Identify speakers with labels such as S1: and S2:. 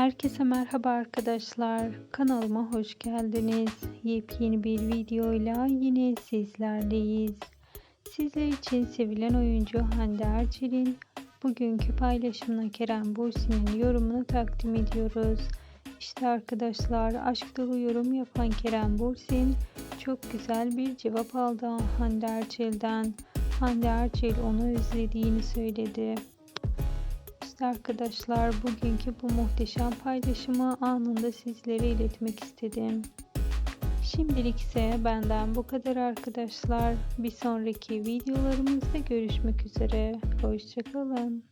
S1: Herkese merhaba arkadaşlar. Kanalıma hoş geldiniz. Yepyeni bir videoyla yine sizlerleyiz. Sizler için sevilen oyuncu Hande Erçel'in bugünkü paylaşımına Kerem Bürsin'in yorumunu takdim ediyoruz. İşte arkadaşlar aşk dolu yorum yapan Kerem Bürsin çok güzel bir cevap aldı Hande Erçel'den. Hande Erçel onu özlediğini söyledi. İşte arkadaşlar bugünkü bu muhteşem paylaşımı anında sizlere iletmek istedim. Şimdilik ise benden bu kadar arkadaşlar. Bir sonraki videolarımızda görüşmek üzere. Hoşçakalın.